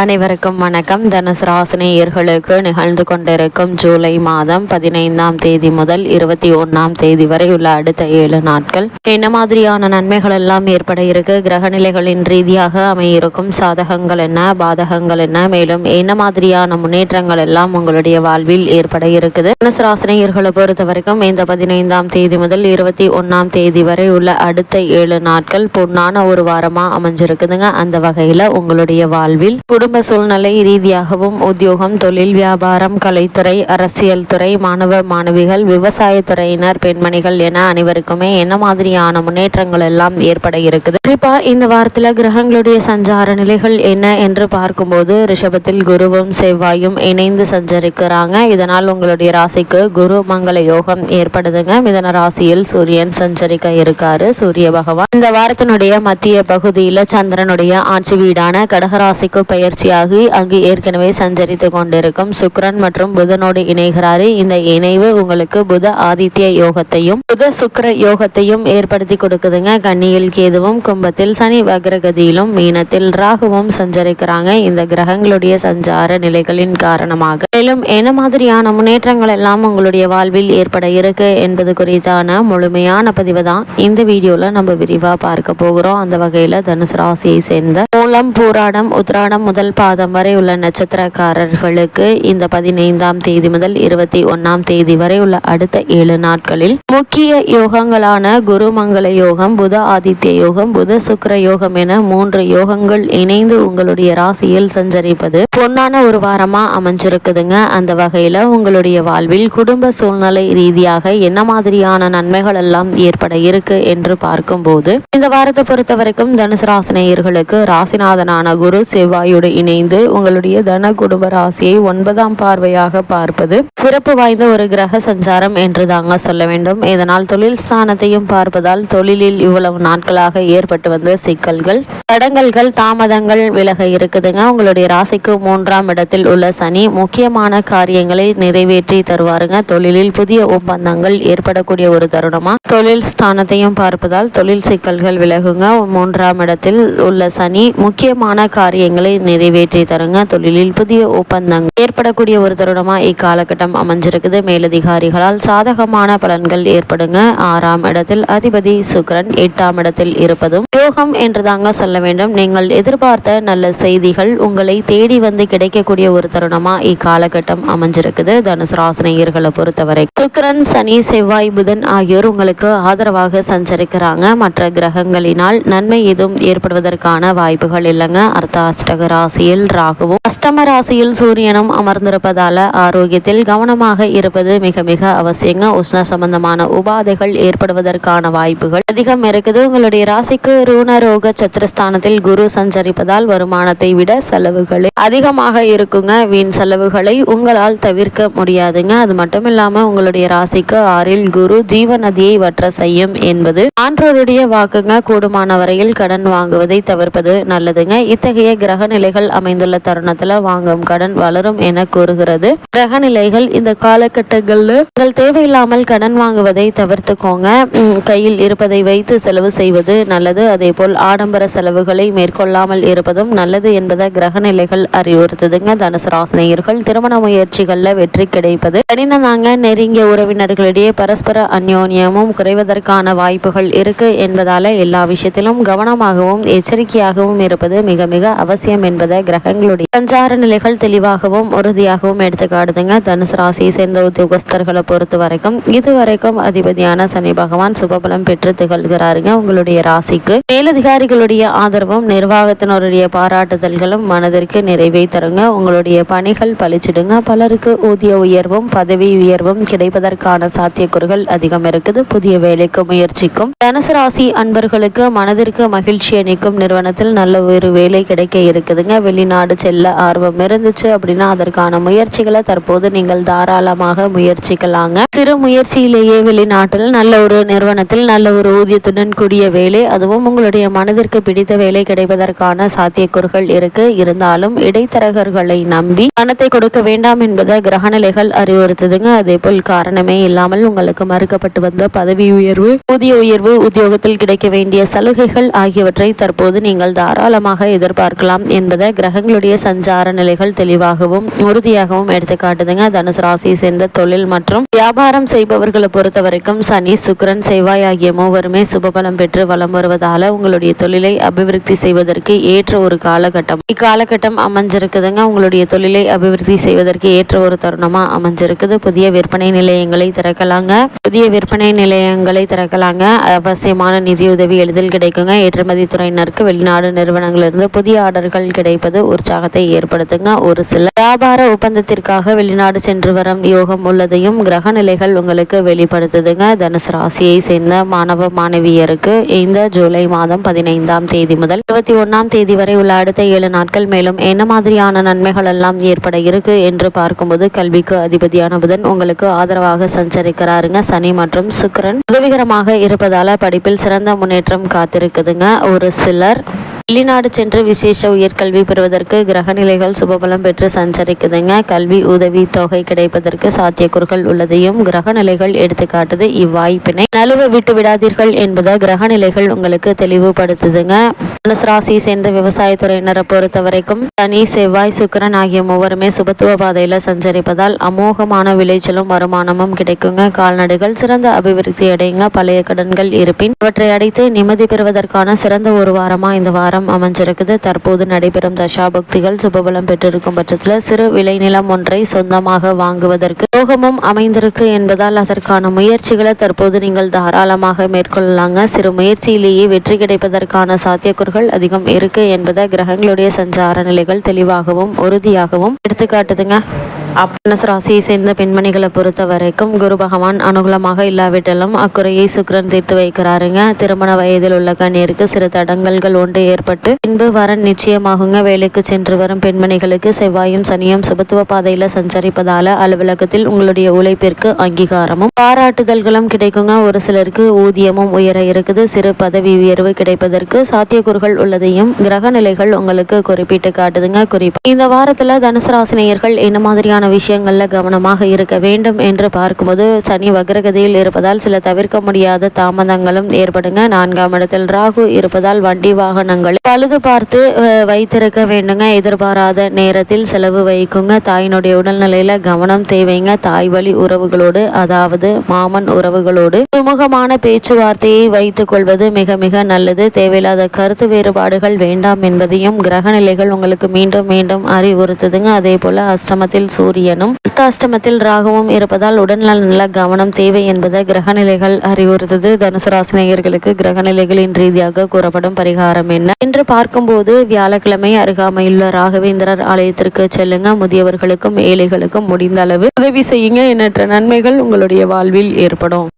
அனைவருக்கும் வணக்கம். தனுசு ராசினியர்களுக்கு நிகழ்ந்து கொண்டிருக்கும் ஜூலை மாதம் பதினைந்தாம் தேதி முதல் இருபத்தி ஒன்னாம் தேதி வரை உள்ள அடுத்த ஏழு நாட்கள். என்ன மாதிரியான நன்மைகள் எல்லாம் ஏற்பட இருக்கு? கிரகநிலைகளின் ரீதியாக அமையிருக்கும் சாதகங்கள் என்ன? பாதகங்கள் என்ன? மேலும் என்ன மாதிரியான முன்னேற்றங்கள் எல்லாம் உங்களுடைய வாழ்வில் ஏற்பட இருக்குது? தனுசு ராசினியர்களை பொறுத்த வரைக்கும் இந்த பதினைந்தாம் தேதி முதல் இருபத்தி ஒன்னாம் தேதி வரை உள்ள அடுத்த ஏழு நாட்கள் பொன்னான ஒரு வாரமா அமைஞ்சிருக்குதுங்க. அந்த வகையில உங்களுடைய வாழ்வில் குடும்ப சூழ்நிலை ரீதியாகவும் உத்தியோகம் தொழில் வியாபாரம் கலைத்துறை அரசியல் துறை மாணவ மாணவிகள் விவசாயத்துறையினர் பெண்மணிகள் என அனைவருக்குமே என்ன மாதிரியான முன்னேற்றங்கள் எல்லாம் ஏற்பட இருக்குது? குறிப்பா இந்த வாரத்தில் கிரகங்களுடைய சஞ்சார நிலைகள் என்ன என்று பார்க்கும்போது ரிஷபத்தில் குருவும் செவ்வாயும் இணைந்து சஞ்சரிக்கிறாங்க. இதனால் உங்களுடைய ராசிக்கு குரு மங்கள யோகம் ஏற்படுதுங்க. மிதன ராசியில் சூரியன் சஞ்சரிக்க இருக்காரு. சூரிய பகவான் இந்த வாரத்தினுடைய மத்திய பகுதியில் சந்திரனுடைய ஆட்சி வீடான கடகராசிக்கு பயிற்சியாகி அங்கு ஏற்கனவே சஞ்சரித்து கொண்டிருக்கும் சுக்கிரன் மற்றும் புதனோடு இணைகிறாரு. இந்த இணைவு உங்களுக்கு புத ஆதித்ய யோகத்தையும் புத சுக்கர யோகத்தையும் ஏற்படுத்தி கொடுக்குதுங்க. கன்னியில் கேதுவும் கும்பத்தில் சனி வக்ரகதியிலும் மீனத்தில் ராகுவும் சஞ்சரிக்கிறாங்க. இந்த கிரகங்களுடைய சஞ்சார நிலைகளின் காரணமாக. மேலும் என்ன மாதிரியான முன்னேற்றங்கள் எல்லாம் உங்களுடைய வாழ்வில் ஏற்பட இருக்கு என்பது குறித்தான முழுமையான பதிவு தான் இந்த வீடியோல நம்ம விரிவா பார்க்க போகிறோம். அந்த வகையில தனுசு ராசியை சேர்ந்த மூலம் பூராடம் உத்ராடம் முதல் பாதம் வரை உள்ள நட்சத்திரக்காரர்களுக்கு இந்த பதினைந்தாம் தேதி முதல் இருபத்தி ஒன்னாம் தேதி வரை உள்ள அடுத்த ஏழு நாட்களில் முக்கிய யோகங்களான குரு மங்கள யோகம் புத ஆதித்ய யோகம் புத சுக்கர யோகம் என மூன்று யோகங்கள் இணைந்து உங்களுடைய ராசியில் சஞ்சரிப்பது பொன்னான ஒரு வாரமா அமைஞ்சிருக்குதுங்க. அந்த வகையில உங்களுடைய வாழ்வில் குடும்ப சூழ்நிலை ரீதியாக என்ன மாதிரியான நன்மைகள் எல்லாம் ஏற்பட இருக்கு என்று பார்க்கும்போது இந்த வாரத்தை பொறுத்த வரைக்கும் தனுசு ராசினியர்களுக்கு ராசிநாதனான குரு செவ்வாயுடைய இணைந்து உங்களுடைய தன குடும்ப ராசியை ஒன்பதாம் பார்வையாக பார்ப்பது சிறப்பு வாய்ந்த ஒரு கிரக சஞ்சாரம் என்று தாங்க சொல்ல வேண்டும். இதனால் தொழில் ஸ்தானத்தையும் பார்ப்பதால் தொழிலில் இவ்வளவு நாட்களாக ஏற்பட்டு வந்த சிக்கல்கள் தடங்கல்கள் தாமதங்கள் விலக இருக்குதுங்க. உங்களுடைய ராசிக்கு மூன்றாம் இடத்தில் உள்ள சனி முக்கியமான காரியங்களை நிறைவேற்றி தருவாருங்க. தொழிலில் புதிய ஒப்பந்தங்கள் ஏற்படக்கூடிய ஒரு தருணமா? தொழில் ஸ்தானத்தையும் பார்ப்பதால் தொழில் சிக்கல்கள் விலகுங்க. மூன்றாம் இடத்தில் உள்ள சனி முக்கியமான காரியங்களை நிறைவேற்றி தருங்க தொழிலில் புதிய ஒப்பந்தங்கள் ஏற்படக்கூடிய ஒரு தருணமா இக்காலகட்டம் அமைஞ்சிருக்குது. மேலதிகாரிகளால் சாதகமான பலன்கள் ஏற்படுங்க. ஆறாம் இடத்தில் அதிபதி சுக்ரன் எட்டாம் இடத்தில் இருப்பதும் யோகம் என்று தாங்க சொல்ல வேண்டும். நீங்கள் எதிர்பார்த்த நல்ல செய்திகள் உங்களை தேடி வந்து கிடைக்கக்கூடிய ஒரு தருணமா இக்காலகட்டம் அமைஞ்சிருக்குது. தனுசு ராசினியர்களை பொறுத்தவரை சுக்ரன் சனி செவ்வாய் புதன் ஆகியோர் உங்களுக்கு ஆதரவாக சஞ்சரிக்கிறாங்க. மற்ற கிரகங்களினால் நன்மை எதுவும் ஏற்படுவதற்கான வாய்ப்புகள் இல்லைங்க. அர்த்தாஷ்டக ராசியில் ராகுவும் அஷ்டம ராசியில் சூரியனும் அமர்ந்திருப்பதால ஆரோக்கியத்தில் கவனமாக இருப்பது மிக மிக அவசியங்க. உஷ்ண சம்பந்தமான உபாதைகள் ஏற்படுவதற்கான வாய்ப்புகள் அதிகம் இருக்குது. உங்களுடைய ராசிக்கு ரூணரோக சத்திரஸ்தானத்தில் குரு சஞ்சரிப்பதால் வருமானத்தை விட செலவுகளே அதிகமாக இருக்குங்க. வீண் செலவுகளை உங்களால் தவிர்க்க முடியாதுங்க. அது மட்டும் இல்லாம உங்களுடைய ராசிக்கு ஆறில் குரு ஜீவ நதியை வற்ற செய்யும் என்பது ஆன்றோருடைய வாக்குங்க. கூடுமான வரையில் கடன் வாங்குவதை தவிர்ப்பது நல்லதுங்க. இத்தகைய கிரக நிலைகள் அமைந்துள்ள தருணத்துல வாங்கும் கடன் வளரும் என கூறுகிறது. கிரக நிலைகள் இந்த காலகட்டங்கள்ல நீங்கள் தேவையில்லாமல் கடன் வாங்குவதை தவிர்த்துக்கோங்க. கையில் இருப்பதை வைத்து செலவு செய்வது நல்லது. அதே போல் ஆடம்பர செலவுகளை மேற்கொள்ளாமல் இருப்பதும் நல்லது என்பதை கிரக நிலைகள் அறிவுறுத்துதுங்க. தனுசு ராசினியர்கள் திருமண முயற்சிகள்ல வெற்றி கிடைப்பது. கடினதாங்க நெருங்கிய உறவினர்களிடையே பரஸ்பர அந்யோன்யமும் குறைவதற்கான வாய்ப்புகள் இருக்கு என்பதால எல்லா விஷயத்திலும் கவனமாகவும் எச்சரிக்கையாகவும் இருப்பது மிக மிக அவசியம் என்பது கிரகங்களுடைய சஞ்சார நிலைகள் தெளிவாகவும் உறுதியாகவும் எடுத்து காட்டுதுங்க தனுசு ராசியை சேர்ந்த உத்தியோகஸ்தர்களை பொறுத்த வரைக்கும் இதுவரைக்கும் அதிபதியான சனி பகவான் சுபபலம் பெற்று திகழ்கிறாருங்க. உங்களுடைய ராசிக்கு மேலதிகாரிகளுடைய ஆதரவும் நிர்வாகத்தினருடைய பாராட்டுதல்களும் மனதிற்கு நிறைவை தருங்க. உங்களுடைய பணிகள் பளிச்சிடுங்க பலருக்கு ஊதிய உயர்வும் பதவி உயர்வும் கிடைப்பதற்கான சாத்தியக்கூறுகள் அதிகம் இருக்குது. புதிய வேலைக்கு முயற்சிக்கும். தனுசு ராசி அன்பர்களுக்கு மனதிற்கு மகிழ்ச்சி அளிக்கும் நிறுவனத்தில் நல்ல ஒரு வேலை கிடைக்க இருக்குதுங்க. வெளிநாடு செல்ல ஆர்வம் இருந்துச்சு அப்படின்னா அதற்கான முயற்சிகளை தற்போது நீங்கள் தாராளமாக முயற்சிக்கலாங்க. சிறு முயற்சியிலேயே வெளிநாட்டில் நல்ல ஒரு நிறுவனத்தில் நல்ல ஒரு ஊதியத்துடன் கூடிய வேலை அதுவும் உங்களுடைய மனதிற்கு பிடித்த வேலை கிடைப்பதற்கான சாத்தியக்கூறுகள் இருக்கு. இருந்தாலும் இடைத்தரகர்களை நம்பி பணத்தை கொடுக்க வேண்டாம் என்பதை கிரகநிலைகள் அறிவுறுத்துதுங்க. அதே போல் காரணமே இல்லாமல் உங்களுக்கு மறுக்கப்பட்டு வந்த பதவி உயர்வு ஊதிய உயர்வு உத்தியோகத்தில் கிடைக்க வேண்டிய சலுகைகள் ஆகியவற்றை தற்போது நீங்கள் தாராளமாக எதிர்பார்க்கலாம் என்பதை என்பதை கிரகங்களுடைய சஞ்சார நிலைகள் தெளிவாகவும் உறுதியாகவும் எடுத்து காட்டுதுங்க. தனுசு ராசியை சேர்ந்த தொழில் மற்றும் வியாபாரம் செய்பவர்களை பொறுத்த வரைக்கும் சனி சுக்ரன் செவ்வாய் ஆகிய மூவருமே சுபபலம் பெற்று வலம் வருவதால உங்களுடைய தொழிலை அபிவிருத்தி செய்வதற்கு ஏற்ற ஒரு காலகட்டம். இக்காலகட்டம் அமைஞ்சிருக்குதுங்க. உங்களுடைய தொழிலை அபிவிருத்தி செய்வதற்கு ஏற்ற ஒரு தருணமா அமைஞ்சிருக்குது. புதிய விற்பனை நிலையங்களை திறக்கலாங்க. புதிய விற்பனை நிலையங்களை திறக்கலாங்க. அவசியமான நிதியுதவி எளிதில் கிடைக்குங்க. ஏற்றுமதி துறையினருக்கு வெளிநாடு நிறுவனங்களிலிருந்து புதிய ஆர்டர்கள் கிடைப்பது உற்சாகத்தை ஏற்படுத்துங்க. ஒரு சில வியாபார ஒப்பந்தத்திற்காக வெளிநாடு சென்று வரும் யோகம் உள்ளதையும் கிரக நிலைகள் உங்களுக்கு வெளிப்படுத்துதுங்க. தனுசு ராசியை சேர்ந்த மாணவ மாணவியருக்கு இந்த ஜூலை மாதம் பதினைந்தாம் தேதி முதல் இருபத்தி ஒன்னாம் தேதி வரை உள்ள அடுத்த ஏழு நாட்கள் மேலும் என்ன மாதிரியான நன்மைகள் எல்லாம் ஏற்பட இருக்கு என்று பார்க்கும்போது கல்விக்கு அதிபதியான புதன் உங்களுக்கு ஆதரவாக சஞ்சரிக்கிறாருங்க. சனி மற்றும் சுக்கிரன் உதவிகரமாக இருப்பதால படிப்பில் சிறந்த முன்னேற்றம் காத்திருக்குதுங்க. ஒரு சிலர் வெளிநாடு சென்று விசேஷ உயர்கல்வி பெறுவதற்கு கிரகநிலைகள் சுபபலம் பெற்று சஞ்சரிக்குதுங்க. கல்வி உதவி தொகை கிடைப்பதற்கு சாத்தியக்கூறுகள் உள்ளதையும் கிரகநிலைகள் எடுத்துக்காட்டுது இவ்வாய்ப்பினை. நழுவ விட்டு விடாதீர்கள் என்பதை கிரகநிலைகள் உங்களுக்கு தெளிவுபடுத்துதுங்க. தனுசு ராசியை சேர்ந்த விவசாயத்துறையினரை பொறுத்த வரைக்கும் சனி செவ்வாய் சுக்கிரன் ஆகிய மூவருமே சுபத்துவ பாதையில சஞ்சரிப்பதால் அமோகமான விளைச்சலும் வருமானமும் கிடைக்குங்க. கால்நடைகள் சிறந்த அபிவிருத்தி அடையுங்க. பழைய கடன்கள் இருப்பின் அவற்றை அடைத்து நிம்மதி பெறுவதற்கான சிறந்த ஒரு வாரமா இந்த வாரம் அமைஞ்சிருக்குது. தற்போது நடைபெறும் தசாபக்திகள் சுபபலம் பெற்றிருக்கும் பட்சத்தில் சிறு விளைநிலம் ஒன்றை சொந்தமாக வாங்குவதற்கு யோகமும் அமைந்திருக்கு என்பதால் அதற்கான முயற்சிகளை தற்போது நீங்கள் தாராளமாக மேற்கொள்ளலாங்க. சிறு முயற்சியிலேயே வெற்றி கிடைப்பதற்கான சாத்தியக்கூறுகள் அதிகம் இருக்கு என்பதை கிரகங்களுடைய சஞ்சார நிலைகள் தெளிவாகவும் உறுதியாகவும் எடுத்துக்காட்டுதுங்க. அப்பனஸ் ராசியை சேர்ந்த பெண்மணிகளை பொறுத்த வரைக்கும் குரு பகவான் அனுகூலமாக இல்லாவிட்டாலும் அக்குறையை சுக்கிரன் தீர்த்து வைக்கிறாருங்க. திருமண வயதில் உள்ள கண்ணியருக்கு சிறு தடங்கல்கள் ஒன்று ஏற்பட்டு பின்பு வரன் நிச்சயமாகுங்க. வேலைக்கு சென்று வரும் பெண்மணிகளுக்கு செவ்வாயும் சனியும் சுபத்துவ பாதையில சஞ்சரிப்பதால அலுவலகத்தில் உங்களுடைய உழைப்பிற்கு அங்கீகாரமும் பாராட்டுதல்களும் கிடைக்குங்க. ஒரு சிலருக்கு ஊதியமும் உயர இருக்குது. சிறு பதவி உயர்வு கிடைப்பதற்கு சாத்தியக்கூறுகள் உள்ளதையும் கிரக நிலைகள் உங்களுக்கு குறிப்பிட்டு காட்டுதுங்க. குறிப்பு இந்த வாரத்துல தனுசு ராசினியர்கள் என்ன மாதிரியான விஷயங்கள்ல கவனமாக இருக்க வேண்டும் என்று பார்க்கும்போது சனி வக்ரகதியில் இருப்பதால் சில தவிர்க்க முடியாத தாமதங்களும் ஏற்படுங்க. நான்காம் இடத்தில் ராகு இருப்பதால் வண்டி வாகனங்கள் பழுது பார்த்து வைத்திருக்க வேண்டுங்க. எதிர்பாராத நேரத்தில் செலவு வைக்குங்க. தாயினுடைய உடல்நிலையில கவனம் தேவைங்க. தாய் வழி உறவுகளோடு அதாவது மாமன் உறவுகளோடு சுமூகமான பேச்சுவார்த்தையை வைத்துக் கொள்வது மிக மிக நல்லது. தேவையில்லாத கருத்து வேறுபாடுகள் வேண்டாம் என்பதையும் கிரக நிலைகள் உங்களுக்கு மீண்டும் மீண்டும் அறிவுறுத்துதுங்க. அதே போல அஷ்டமத்தில் சூரியனும் அஷ்டமத்தில் ராகுவும் இருப்பதால் உடல்நல நல்ல கவனம் தேவை என்பதை கிரகநிலைகள் அறிவுறுத்துது. தனுசு ராசினியர்களுக்கு கிரகநிலைகளின் ரீதியாக கூறப்படும் பரிகாரம் என்ன? என்று பார்க்கும்போது வியாழக்கிழமை அருகாமையுள்ள ராகவேந்திரர் ஆலயத்திற்கு செல்லுங்க. முதியவர்களுக்கும் ஏழைகளுக்கும் முடிந்த அளவு உதவி செய்யுங்க. எண்ணற்ற நன்மைகள் உங்களுடைய வாழ்வில் ஏற்படும்.